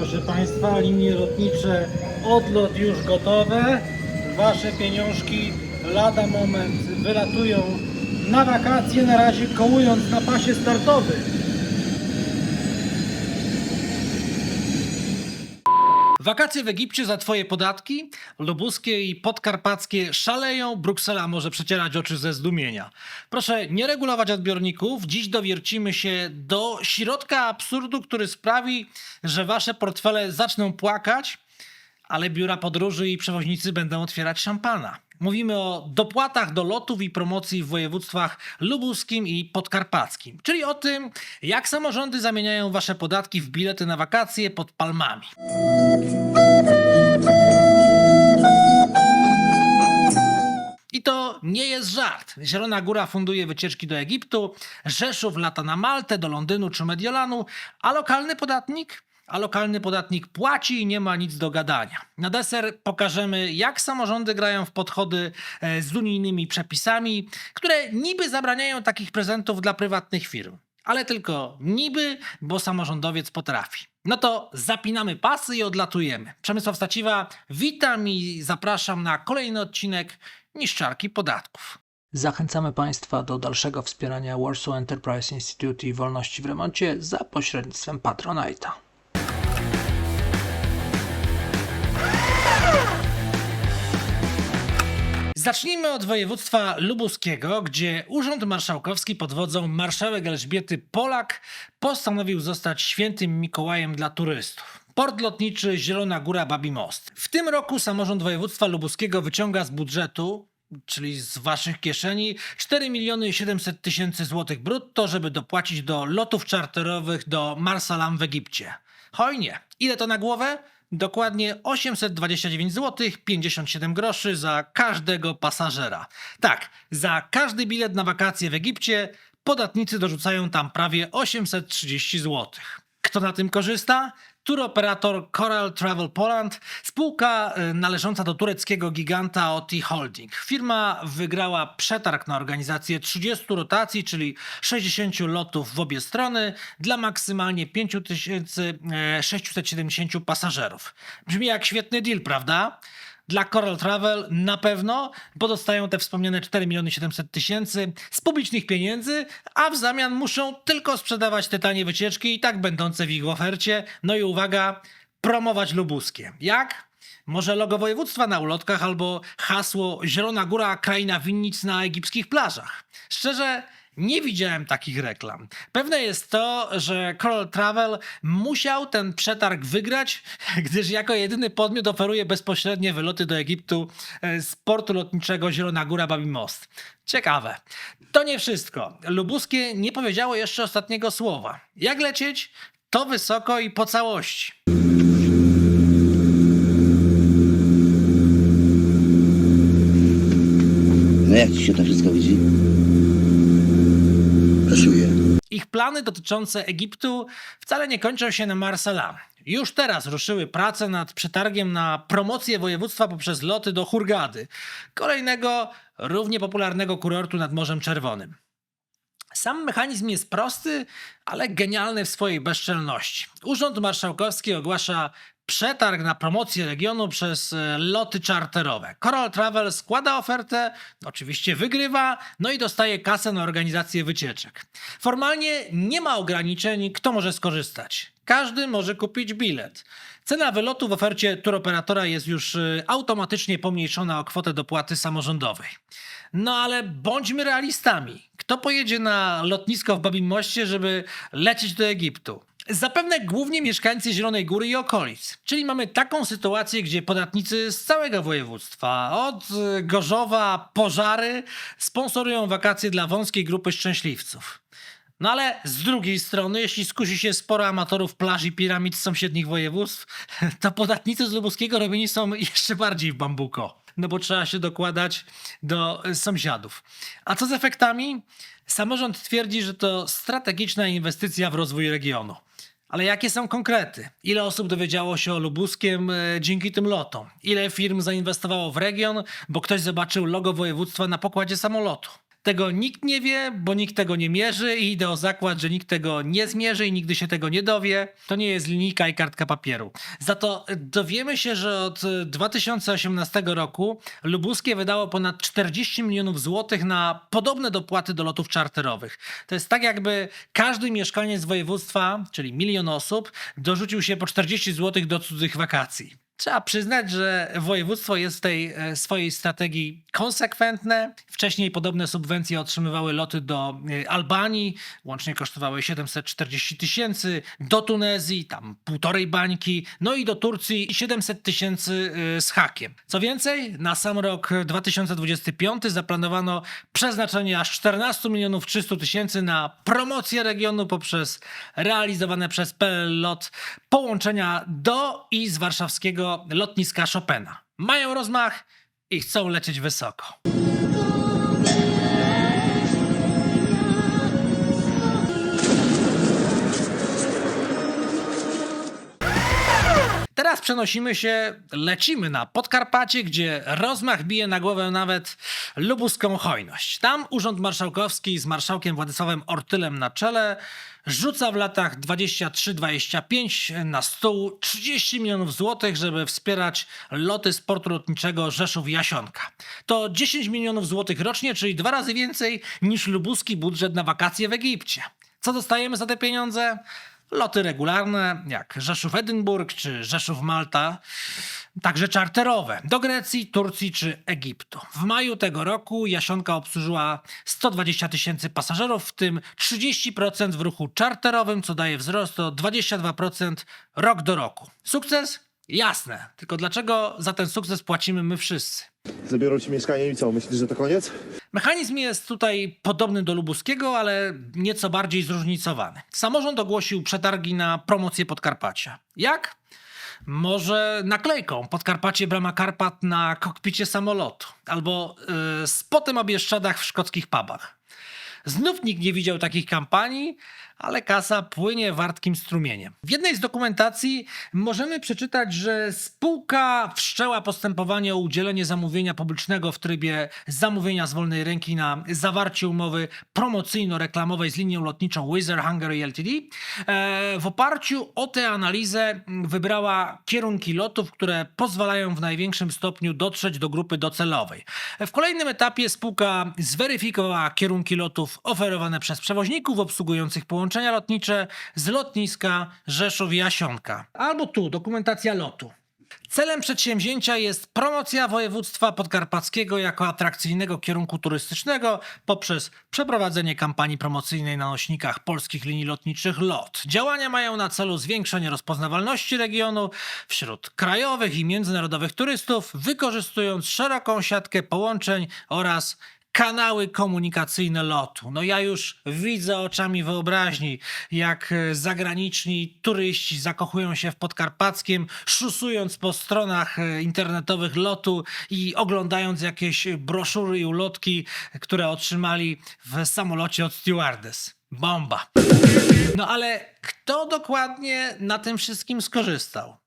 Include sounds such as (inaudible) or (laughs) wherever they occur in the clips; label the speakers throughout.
Speaker 1: Proszę Państwa, linie lotnicze, odlot już gotowe. Wasze pieniążki lada moment wylatują na wakacje, na razie kołując na pasie startowym. Wakacje w Egipcie za Twoje podatki? Lubuskie i podkarpackie szaleją, Bruksela może przecierać oczy ze zdumienia. Proszę nie regulować odbiorników, dziś dowiercimy się do środka absurdu, który sprawi, że Wasze portfele zaczną płakać, ale biura podróży i przewoźnicy będą otwierać szampana. Mówimy o dopłatach do lotów i promocji w województwach lubuskim i podkarpackim, czyli o tym, jak samorządy zamieniają wasze podatki w bilety na wakacje pod palmami. I to nie jest żart. Zielona Góra funduje wycieczki do Egiptu, Rzeszów lata na Maltę, do Londynu czy Mediolanu, a lokalny podatnik? A lokalny podatnik płaci i nie ma nic do gadania. Na deser pokażemy, jak samorządy grają w podchody e, z unijnymi przepisami, które niby zabraniają takich prezentów dla prywatnych firm. Ale tylko niby, bo samorządowiec potrafi. No to zapinamy pasy i odlatujemy. Przemysław Staciwa, witam i zapraszam na kolejny odcinek Niszczarki Podatków.
Speaker 2: Zachęcamy Państwa do dalszego wspierania Warsaw Enterprise Institute i Wolności w Remoncie za pośrednictwem Patronite'a.
Speaker 1: Zacznijmy od województwa lubuskiego, gdzie Urząd Marszałkowski pod wodzą marszałek Elżbiety Polak postanowił zostać świętym Mikołajem dla turystów. Port lotniczy Zielona Góra Babi Most. W tym roku samorząd województwa lubuskiego wyciąga z budżetu czyli z waszych kieszeni 4 miliony 700 tysięcy złotych brutto, żeby dopłacić do lotów czarterowych do Marsalam w Egipcie. Hojnie. Ile to na głowę? Dokładnie 829 zł 57 groszy za każdego pasażera. Tak, za każdy bilet na wakacje w Egipcie podatnicy dorzucają tam prawie 830 zł. Kto na tym korzysta? Turoperator Coral Travel Poland, spółka y, należąca do tureckiego giganta OT Holding. Firma wygrała przetarg na organizację 30 rotacji, czyli 60 lotów w obie strony dla maksymalnie 5670 pasażerów. Brzmi jak świetny deal, prawda? Dla Coral Travel na pewno, bo dostają te wspomniane 4 miliony 700 tysięcy z publicznych pieniędzy, a w zamian muszą tylko sprzedawać te tanie wycieczki i tak będące w ich ofercie. No i uwaga, promować lubuskie. Jak? Może logo województwa na ulotkach albo hasło Zielona Góra, kraina winnic na egipskich plażach. Szczerze, nie widziałem takich reklam. Pewne jest to, że Coral Travel musiał ten przetarg wygrać, (laughs) gdyż jako jedyny podmiot oferuje bezpośrednie wyloty do Egiptu e, z portu lotniczego Zielona Góra Babi Most. Ciekawe. To nie wszystko. Lubuskie nie powiedziało jeszcze ostatniego słowa. Jak lecieć? To wysoko i po całości.
Speaker 3: No jak ci się to wszystko
Speaker 1: plany dotyczące Egiptu wcale nie kończą się na Marsalam. Już teraz ruszyły prace nad przetargiem na promocję województwa poprzez loty do Hurgady, kolejnego równie popularnego kurortu nad Morzem Czerwonym. Sam mechanizm jest prosty, ale genialny w swojej bezczelności. Urząd Marszałkowski ogłasza przetarg na promocję regionu przez e, loty czarterowe. Coral Travel składa ofertę, oczywiście wygrywa, no i dostaje kasę na organizację wycieczek. Formalnie nie ma ograniczeń, kto może skorzystać. Każdy może kupić bilet. Cena wylotu w ofercie turoperatora jest już y, automatycznie pomniejszona o kwotę dopłaty samorządowej. No ale bądźmy realistami. Kto pojedzie na lotnisko w Babim Moście, żeby lecieć do Egiptu? Zapewne głównie mieszkańcy Zielonej Góry i okolic. Czyli mamy taką sytuację, gdzie podatnicy z całego województwa, od y, Gorzowa, Pożary, sponsorują wakacje dla wąskiej grupy szczęśliwców. No ale z drugiej strony, jeśli skusi się sporo amatorów plaż i piramid z sąsiednich województw, (laughs) to podatnicy z Lubuskiego robieni są (laughs) jeszcze bardziej w bambuko. No bo trzeba się dokładać do y, sąsiadów. A co z efektami? Samorząd twierdzi, że to strategiczna inwestycja w rozwój regionu. Ale jakie są konkrety? Ile osób dowiedziało się o Lubuskiem e, dzięki tym lotom? Ile firm zainwestowało w region, bo ktoś zobaczył logo województwa na pokładzie samolotu? Tego nikt nie wie, bo nikt tego nie mierzy i idę o zakład, że nikt tego nie zmierzy i nigdy się tego nie dowie. To nie jest linijka i kartka papieru. Za to dowiemy się, że od 2018 roku Lubuskie wydało ponad 40 milionów złotych na podobne dopłaty do lotów czarterowych. To jest tak, jakby każdy mieszkaniec województwa, czyli milion osób, dorzucił się po 40 złotych do cudzych wakacji. Trzeba przyznać, że województwo jest w tej e, swojej strategii konsekwentne. Wcześniej podobne subwencje otrzymywały loty do e, Albanii, łącznie kosztowały 740 tysięcy, do Tunezji, tam półtorej bańki, no i do Turcji 700 tysięcy e, z hakiem. Co więcej, na sam rok 2025 zaplanowano przeznaczenie aż 14 milionów 300 tysięcy na promocję regionu poprzez realizowane przez PL Lot połączenia do i z warszawskiego lotniska Chopina. Mają rozmach i chcą lecieć wysoko. Teraz przenosimy się, lecimy na Podkarpacie, gdzie rozmach bije na głowę nawet lubuską hojność. Tam Urząd Marszałkowski z marszałkiem Władysławem Ortylem na czele rzuca w latach 23-25 na stół 30 milionów złotych, żeby wspierać loty sportu lotniczego Rzeszów-Jasionka. To 10 milionów złotych rocznie, czyli dwa razy więcej niż lubuski budżet na wakacje w Egipcie. Co dostajemy za te pieniądze? Loty regularne, jak Rzeszów-Edynburg czy Rzeszów-Malta, także czarterowe do Grecji, Turcji czy Egiptu. W maju tego roku Jasionka obsłużyła 120 tysięcy pasażerów, w tym 30% w ruchu czarterowym, co daje wzrost o 22% rok do roku. Sukces? Jasne. Tylko dlaczego za ten sukces płacimy my wszyscy?
Speaker 4: Zabiorą ci mieszkanie i co? Myślisz, że to koniec?
Speaker 1: Mechanizm jest tutaj podobny do lubuskiego, ale nieco bardziej zróżnicowany. Samorząd ogłosił przetargi na promocję Podkarpacia. Jak? Może naklejką Podkarpacie Brama Karpat na kokpicie samolotu albo yy, spotem o Bieszczadach w szkockich pubach. Znów nikt nie widział takich kampanii, ale kasa płynie wartkim strumieniem. W jednej z dokumentacji możemy przeczytać, że spółka wszczęła postępowanie o udzielenie zamówienia publicznego w trybie zamówienia z wolnej ręki na zawarcie umowy promocyjno-reklamowej z linią lotniczą Wizz Air Hungary Ltd. E, W oparciu o tę analizę wybrała kierunki lotów, które pozwalają w największym stopniu dotrzeć do grupy docelowej. W kolejnym etapie spółka zweryfikowała kierunki lotów oferowane przez przewoźników obsługujących połączenia lotnicze z lotniska Rzeszów-Jasionka. Albo tu dokumentacja lotu. Celem przedsięwzięcia jest promocja województwa podkarpackiego jako atrakcyjnego kierunku turystycznego poprzez przeprowadzenie kampanii promocyjnej na nośnikach polskich linii lotniczych LOT. Działania mają na celu zwiększenie rozpoznawalności regionu wśród krajowych i międzynarodowych turystów, wykorzystując szeroką siatkę połączeń oraz kanały komunikacyjne lotu. No ja już widzę oczami wyobraźni, jak e, zagraniczni turyści zakochują się w podkarpackim, szusując po stronach e, internetowych lotu i oglądając jakieś broszury i ulotki, które otrzymali w samolocie od stewardess. Bomba. No ale kto dokładnie na tym wszystkim skorzystał?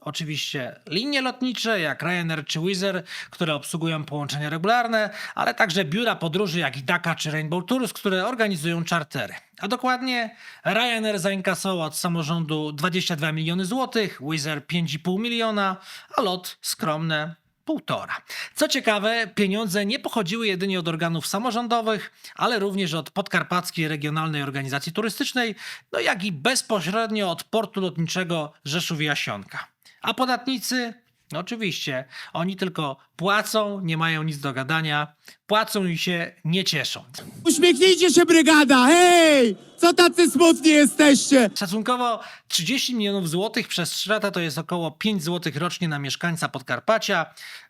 Speaker 1: Oczywiście linie lotnicze jak Ryanair czy Wizz które obsługują połączenia regularne, ale także biura podróży jak Idaka czy Rainbow Tours, które organizują czartery. A dokładnie Ryanair zainkasował od samorządu 22 miliony złotych, Wizz Air 5,5 miliona, a lot skromne półtora. Co ciekawe, pieniądze nie pochodziły jedynie od organów samorządowych, ale również od Podkarpackiej Regionalnej Organizacji Turystycznej, no jak i bezpośrednio od portu lotniczego Rzeszów-Jasionka. A podatnicy? No oczywiście, oni tylko płacą, nie mają nic do gadania, płacą i się nie cieszą.
Speaker 5: Uśmiechnijcie się, brygada! Hej! Co tacy smutni jesteście?
Speaker 1: Szacunkowo 30 milionów złotych przez 3 lata to jest około 5 złotych rocznie na mieszkańca Podkarpacia.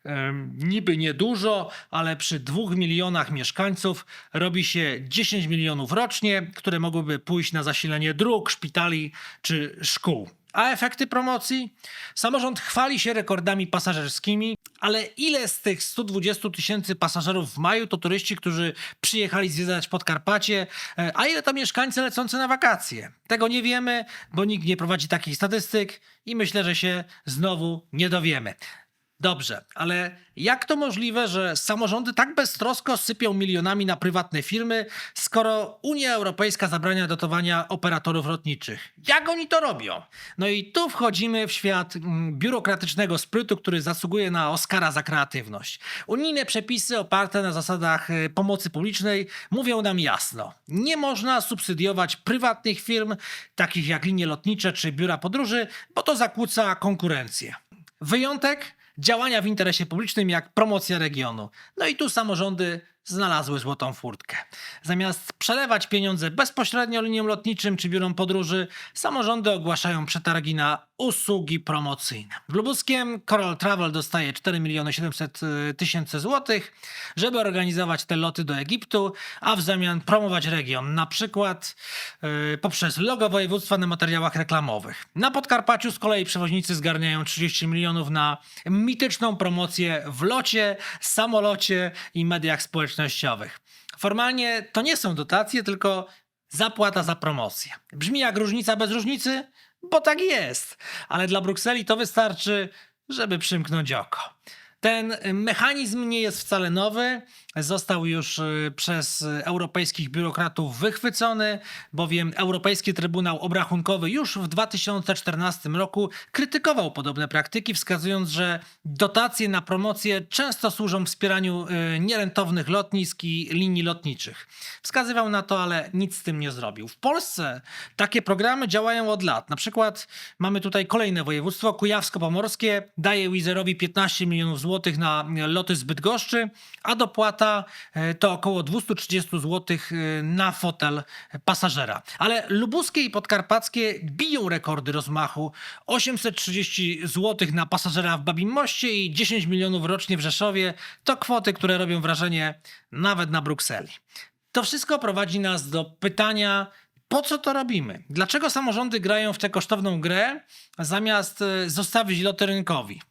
Speaker 1: Ym, niby niedużo, ale przy 2 milionach mieszkańców robi się 10 milionów rocznie, które mogłyby pójść na zasilenie dróg, szpitali czy szkół. A efekty promocji? Samorząd chwali się rekordami pasażerskimi, ale ile z tych 120 tysięcy pasażerów w maju to turyści, którzy przyjechali zwiedzać Podkarpacie, e, a ile to mieszkańcy lecący na wakacje? Tego nie wiemy, bo nikt nie prowadzi takich statystyk i myślę, że się znowu nie dowiemy. Dobrze, ale jak to możliwe, że samorządy tak beztrosko sypią milionami na prywatne firmy, skoro Unia Europejska zabrania dotowania operatorów lotniczych? Jak oni to robią? No i tu wchodzimy w świat mm, biurokratycznego sprytu, który zasługuje na Oscara za kreatywność. Unijne przepisy oparte na zasadach y, pomocy publicznej mówią nam jasno: nie można subsydiować prywatnych firm, takich jak linie lotnicze czy biura podróży, bo to zakłóca konkurencję. Wyjątek działania w interesie publicznym jak promocja regionu. No i tu samorządy znalazły złotą furtkę. Zamiast przelewać pieniądze bezpośrednio liniom lotniczym czy biurom podróży, samorządy ogłaszają przetargi na usługi promocyjne. W Lubuskiem Coral Travel dostaje 4 miliony 700 tysięcy złotych, żeby organizować te loty do Egiptu, a w zamian promować region, na przykład yy, poprzez logo województwa na materiałach reklamowych. Na Podkarpaciu z kolei przewoźnicy zgarniają 30 milionów na mityczną promocję w locie, samolocie i mediach społecznościowych. Formalnie to nie są dotacje, tylko zapłata za promocję. Brzmi jak różnica bez różnicy, bo tak jest. Ale dla Brukseli to wystarczy, żeby przymknąć oko. Ten mechanizm nie jest wcale nowy. Został już y, przez europejskich biurokratów wychwycony, bowiem Europejski Trybunał Obrachunkowy już w 2014 roku krytykował podobne praktyki, wskazując, że dotacje na promocję często służą wspieraniu y, nierentownych lotnisk i linii lotniczych. Wskazywał na to, ale nic z tym nie zrobił. W Polsce takie programy działają od lat. Na przykład mamy tutaj kolejne województwo, Kujawsko-Pomorskie daje Wizerowi 15 milionów złotych na loty z Bydgoszczy, a dopłata e, to około 230 zł na fotel pasażera. Ale lubuskie i podkarpackie biją rekordy rozmachu. 830 zł na pasażera w Babim Moście i 10 milionów rocznie w Rzeszowie to kwoty, które robią wrażenie nawet na Brukseli. To wszystko prowadzi nas do pytania, po co to robimy? Dlaczego samorządy grają w tę kosztowną grę, zamiast e, zostawić loty rynkowi?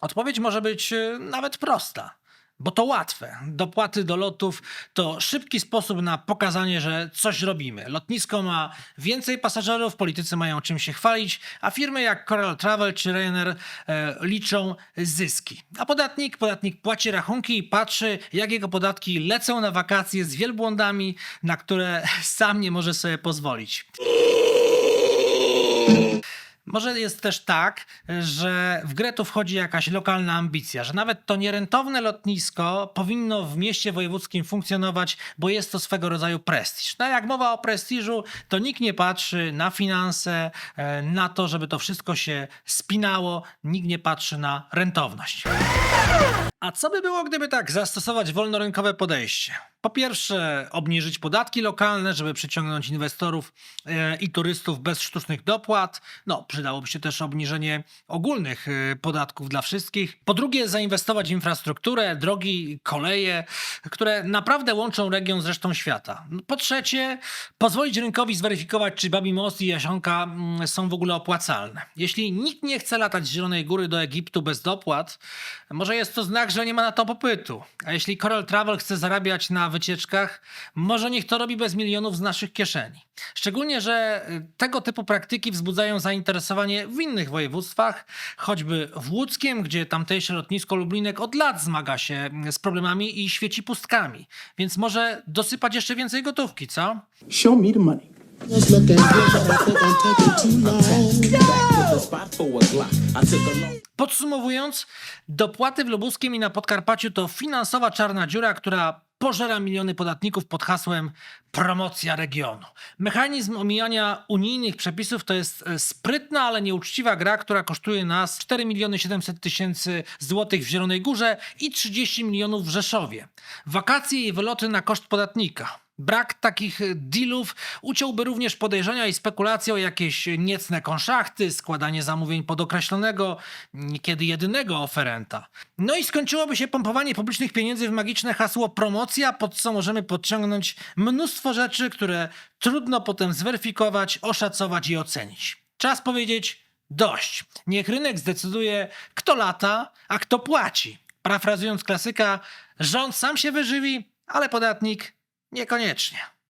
Speaker 1: Odpowiedź może być e, nawet prosta. Bo to łatwe. Dopłaty do lotów to szybki sposób na pokazanie, że coś robimy. Lotnisko ma więcej pasażerów, politycy mają czym się chwalić, a firmy jak Coral Travel czy Ryanair e, liczą zyski. A podatnik? Podatnik płaci rachunki i patrzy, jak jego podatki lecą na wakacje z wielbłądami, na które (laughs) sam nie może sobie pozwolić. Może jest też tak, że w grę tu wchodzi jakaś lokalna ambicja, że nawet to nierentowne lotnisko powinno w mieście wojewódzkim funkcjonować, bo jest to swego rodzaju prestiż. No jak mowa o prestiżu, to nikt nie patrzy na finanse, e, na to, żeby to wszystko się spinało, nikt nie patrzy na rentowność. A co by było, gdyby tak zastosować wolnorynkowe podejście? Po pierwsze, obniżyć podatki lokalne, żeby przyciągnąć inwestorów e, i turystów bez sztucznych dopłat. No, przydałoby się też obniżenie ogólnych e, podatków dla wszystkich. Po drugie, zainwestować w infrastrukturę, drogi, koleje, które naprawdę łączą region z resztą świata. Po trzecie, pozwolić rynkowi zweryfikować, czy Babi Most i Jasionka mm, są w ogóle opłacalne. Jeśli nikt nie chce latać z Zielonej Góry do Egiptu bez dopłat, może jest to znak, że nie ma na to popytu. A jeśli Coral Travel chce zarabiać na wycieczkach, może niech to robi bez milionów z naszych kieszeni. Szczególnie, że y, tego typu praktyki wzbudzają zainteresowanie w innych województwach, choćby w Łódzkiem, gdzie tamtejsze lotnisko Lublinek od lat zmaga się z problemami i świeci pustkami. Więc może dosypać jeszcze więcej gotówki, co?
Speaker 6: Show me the money.
Speaker 1: Podsumowując, dopłaty w Lubuskiem i na Podkarpaciu to finansowa czarna dziura, która pożera miliony podatników pod hasłem promocja regionu. Mechanizm omijania unijnych przepisów to jest e, sprytna, ale nieuczciwa gra, która kosztuje nas 4 miliony 700 tysięcy złotych w Zielonej Górze i 30 milionów w Rzeszowie. Wakacje i wyloty na koszt podatnika. Brak takich e, dealów uciąłby również podejrzenia i spekulacje o jakieś niecne konszachty, składanie zamówień pod określonego, niekiedy jedynego oferenta. No i skończyłoby się pompowanie publicznych pieniędzy w magiczne hasło promocja, pod co możemy podciągnąć mnóstwo rzeczy, które trudno potem zweryfikować, oszacować i ocenić. Czas powiedzieć dość. Niech rynek zdecyduje, kto lata, a kto płaci. Parafrazując klasyka, rząd sam się wyżywi, ale podatnik Niekoniecznie.